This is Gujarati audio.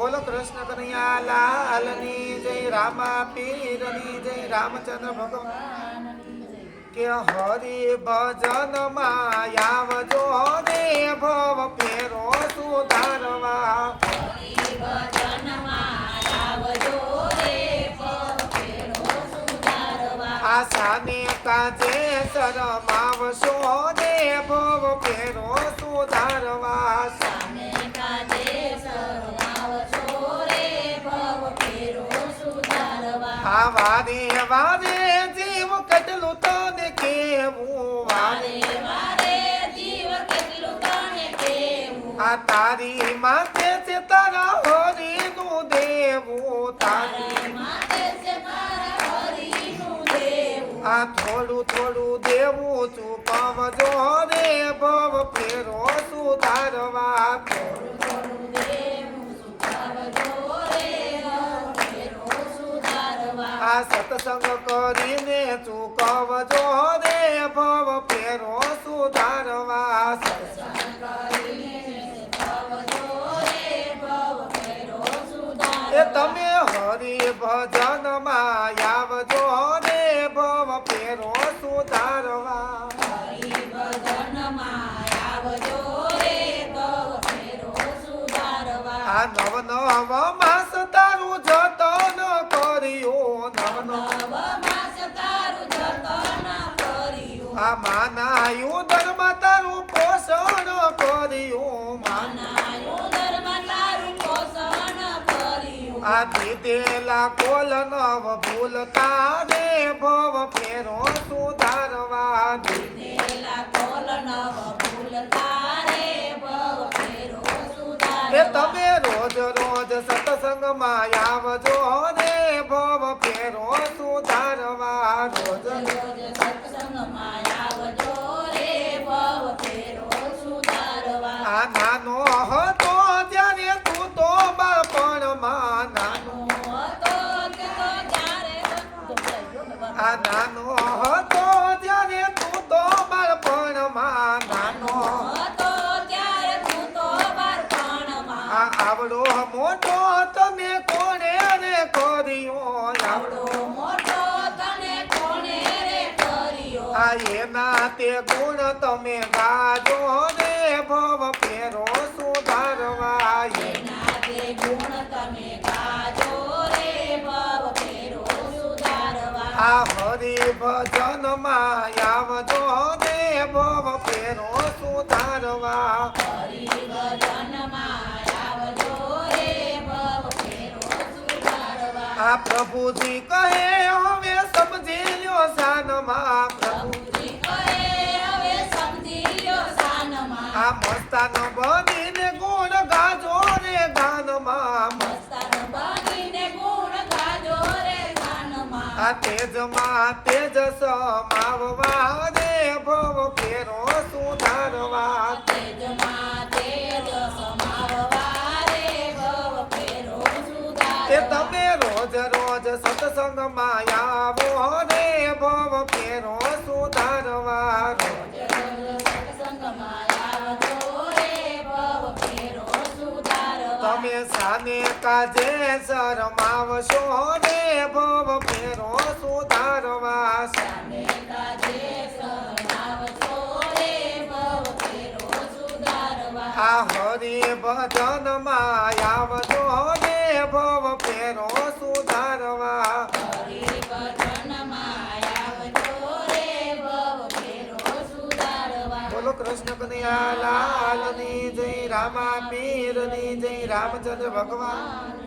બોલો કૃષ્ણ કનૈયા લાલની જય રામા પીરની જય રામચંદ્ર ભગવાન કે હરિ ભજનમાં જો રે ભવ ફેરો સુધારવા. આશાને કાજે શરમાવશો દે ભવ ફેરો આ વારે વારે જીવ કેટલું તને કેવું? વારે આ તારી માથે છે તારા હરિનું દેવું. તારી આ થોડું થોડું દેવું ચૂકવજો રે ભવ ફેરો. આ સત્સંગ કરીને ચૂકવજો રે, ભવ ફેરો સુધારવા. એ તમે હરિ ભજનમાં આવજો રે, ભવ ફેરો સુધારવા. આ નવ નવ માસ તારું જતન કર્યો. નવ નવ આ માનાયું ધર્મ તારું પોષણ કર્યું. આ દીધેલા કોલ નવ ભૂલતા રે ભવ ફેરો સુધારવા એ નાનો હતો ત્યારે તું તો બાળપણમાં નાનો. હતો ત્યારે તું તો બાળપણમાં નાનો. આ આવડો મોટો એના તે ગુણ તમે ગાજો રે ભવ ફેરો સુધારવા એના આ હરિ ભજનમાં આવજો રે ભવ ફેરો સુધારવા. આ પ્રભુજી કહે તેજમાં તેજ સમાવવા દે ભવ ફેરો સુધારવા તે તમે રોજ રોજ સત્સંગમાં આવો રે ભવ ફેરો સુધારવા તમે સાને કાજે શરમાવશો ને ભવ ફેરો સુધારવા. આ હરિ ભજનમાં આવજો રે ભવ ફેરો કૃષ્ણ કનૈયા લાલની જય રામા પીરની જય રામચંદ્ર ભગવાન.